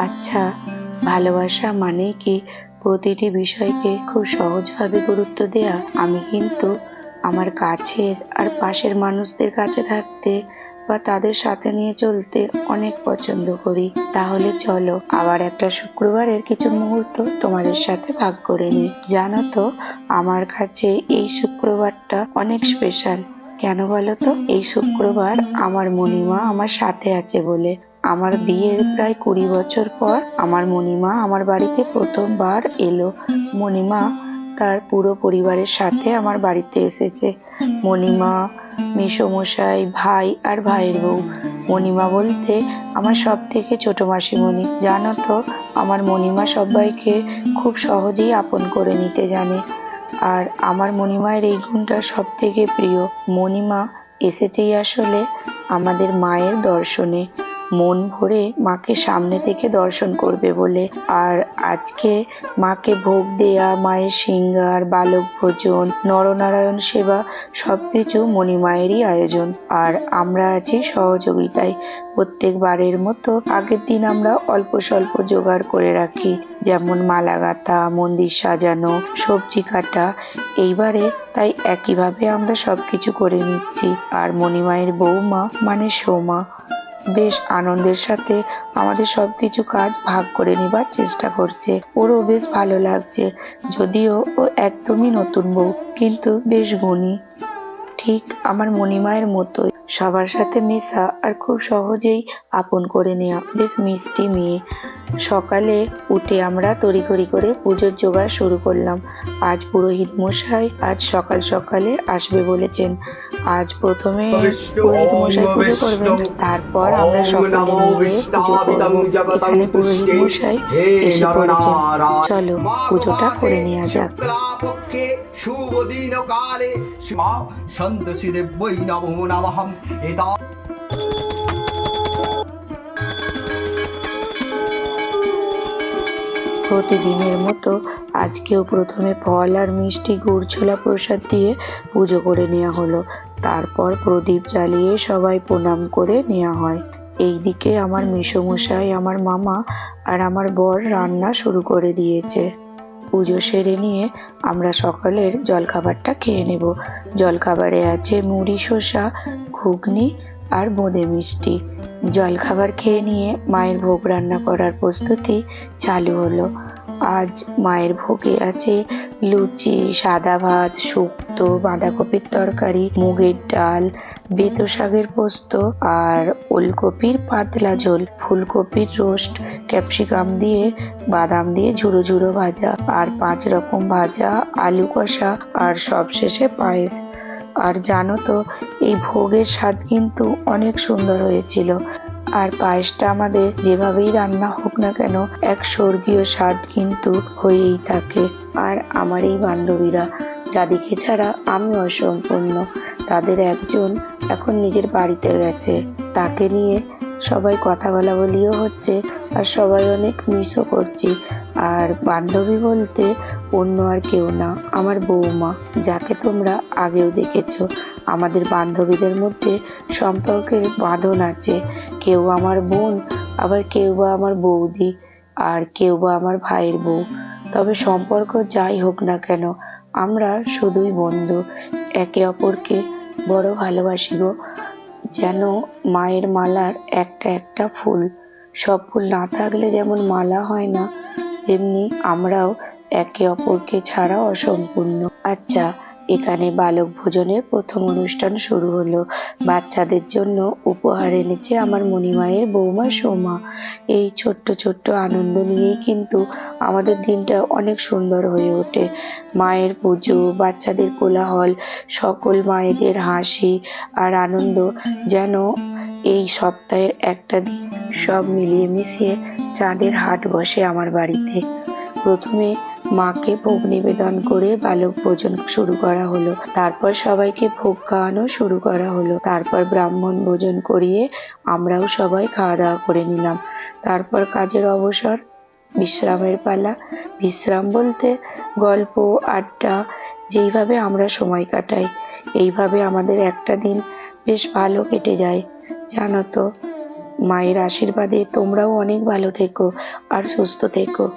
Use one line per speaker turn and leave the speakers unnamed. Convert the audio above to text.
আচ্ছা ভালোবাসা মানে কি? প্রতিটি বিষয়কে খুব সহজভাবে গুরুত্ব দেয়া। আমি কিন্তু আমার কাছের আর পাশের মানুষদের কাছে থাকতে বা তাদের সাথে নিয়ে চলতে অনেক পছন্দ করি। তাহলে চলো, আবার একটা শুক্রবারের কিছু মুহূর্ত তোমাদের সাথে ভাগ করে নিই। জানো তো, আমার কাছে এই শুক্রবারটা অনেক স্পেশাল কেন বলো তো? এই শুক্রবার আমার মণিমা আমার সাথে আছে বলে। আমার বিয়ের প্রায় কুড়ি বছর পর আমার মণিমা আমার বাড়িতে প্রথমবার এলো। মণিমা তার পুরো পরিবারের সাথে আমার বাড়িতে এসেছে। মণিমা মেসোমশাই ভাই আর ভাইয়ের বউ। মণিমা বলতে আমার সব থেকে ছোট মাসিমণি। জানো তো, আমার মণিমা সবাইকে খুব সহজেই আপন করে নিতে জানে। আর আমার মণিমায়ের এই গুণটা সব থেকে প্রিয়। মণিমা এসেছেই আসলে আমাদের মায়ের দর্শনে। মন ভরে মাকে সামনে থেকে দর্শন করবে বলে। আর আজকে মাকে ভোগ দেয়া, মায়ের সিঙ্গার, বালক ভোজন, নরনারায়ণ সেবা, সবকিছু মণিমায়েরই আয়োজন। আর আমরা আছি সহযোগিতায়। প্রত্যেকবারের মতো আগের দিন আমরা অল্প স্বল্প জোগাড় করে রাখি। যেমন মালা গাঁথা মন্দির সাজানো, সবজি কাটা। এইবারে তাই একইভাবে আমরা সবকিছু করে নিচ্ছি। আর মণিমায়ের বৌমা মানে সোমা। বেশ আনন্দের সাথে আমাদের সব কিছু কাজ ভাগ করে নেবার চেষ্টা করছে। ওরও বেশ ভালো লাগছে। যদিও ও একদমই নতুন বউ, কিন্তু বেশ গুণী। ঠিক আমার মণিমায়ের মতোই। সবার সাথে মেশা আর খুব সহজেই আপন করে নেওয়া বেশ মিষ্টি মেয়ে। সকালে উঠে আমরা তড়িঘড়ি করে পুজোর জোগাড় শুরু করলাম। আজ পুরোহিত মশাই আজ সকাল সকালে আসবে বলেছেন। আজ প্রথমে পুরোহিত মশাই পুজো করবেন। তারপর আমরা সকলে মিলে পুজো করব। এখানে পুরোহিত মশাই এসে পড়েছেন। চলো পুজোটা করে নেওয়া যাক।
শুভ দিন কালে শিবা সন্তোষী দেব্যই নমো নমঃ এতা
প্রতিদিনের মতো আজকেও প্রথমে ফল আর মিষ্টি গুড় ছোলা প্রসাদ দিয়ে পুজো করে নেওয়া হলো। তারপর প্রদীপ জ্বালিয়ে সবাই প্রণাম করে নেওয়া হয়। এইদিকে আমার মেসোমশাই আমার মামা আর আমার বর রান্না শুরু করে দিয়েছে। পুজো সেরে নিয়ে আমরা সকালের জলখাবারটা খেয়ে নেব। জলখাবারে আছে মুড়ি, শসা, ঘুগনি আর বোঁদে মিষ্টি। জলখাবার খেয়ে নিয়ে মায়ের ভোগ রান্না করার প্রস্তুতি চালু হলো। আজ মায়ের ভোগে আছে লুচি, সাদা ভাত, শুক্তো, বাঁধাকপির তরকারি, মুগের ডাল, বেতো শাকের পোস্ত আর ওলকপির পাতলা ঝোল। ফুলকপির রোস্ট, ক্যাপসিকাম দিয়ে, বাদাম দিয়ে ঝুড়ো ঝুড়ো ভাজা আর পাঁচ রকম ভাজা, আলু কষা আর সবশেষে পায়েস। আর জানো তো, এই ভোগের স্বাদ কিন্তু অনেক সুন্দর হয়েছিল। আর পায়েসটা আমাদের যেভাবেই রান্না হোক না কেন, এক স্বর্গীয় স্বাদ কিন্তু হয়েই থাকে। আর আমার এই বান্ধবীরা যাদিকে ছাড়া আমি অসম্পূর্ণ, তাদের একজন এখন নিজের বাড়িতে গেছে। তাকে নিয়ে সবাই কথা বলা বলিও হচ্ছে, আর সবাই অনেক মিসও করছি। আর বান্ধবী বলতে অন্য আর কেউ না, আমার বৌমা যাকে তোমরা আগেও দেখেছ। আমাদের বান্ধবীদের মধ্যে সম্পর্কের বাঁধন আছে। কেউ আমার বোন, আবার কেউ বা আমার বৌদি, আর কেউ বা আমার ভাইয়ের বউ। তবে সম্পর্ক যাই হোক না কেন, আমরা শুধুই বন্ধু। একে অপরকে বড় ভালোবাসি গো। যেন মায়ের মালার একটা একটা ফুল। সব ফুল না থাকলে যেমন মালা হয় না, তেমনি আমরাও একে অপরকে ছাড়া অসম্পূর্ণ। আচ্ছা এখানে বালক ভোজনের প্রথম অনুষ্ঠান শুরু হলো। বাচ্চাদের জন্য উপহার এনেছে আমার মণিমায়ের বৌমা সোমা। এই ছোট্ট ছোট্ট আনন্দ নিয়েই কিন্তু আমাদের দিনটা অনেক সুন্দর হয়ে ওঠে। মায়ের পুজো, বাচ্চাদের কোলাহল, সকল মায়েদের হাসি আর আনন্দ যেন এই সপ্তাহের একটা দিন সব মিলিয়ে মিশিয়ে চাঁদের হাট বসে আমার বাড়িতে। প্রথমে মাকে ভোগ নিবেদন করে বালক ভোজন শুরু করা হলো। তারপর সবাইকে ভোগ খাওয়ানো শুরু করা হলো। তারপর ব্রাহ্মণ ভোজন করিয়ে আমরাও সবাই খাওয়া দাওয়া করে নিলাম। তারপর কাজের অবসর, বিশ্রামের পালা। বিশ্রাম বলতে গল্প, আড্ডা, যেইভাবে আমরা সময় কাটাই, এইভাবে আমাদের একটা দিন বেশ ভালো কেটে যায়। জানো তো, মায়ের আশীর্বাদে তোমরাও অনেক ভালো থেকো আর সুস্থ থেকো।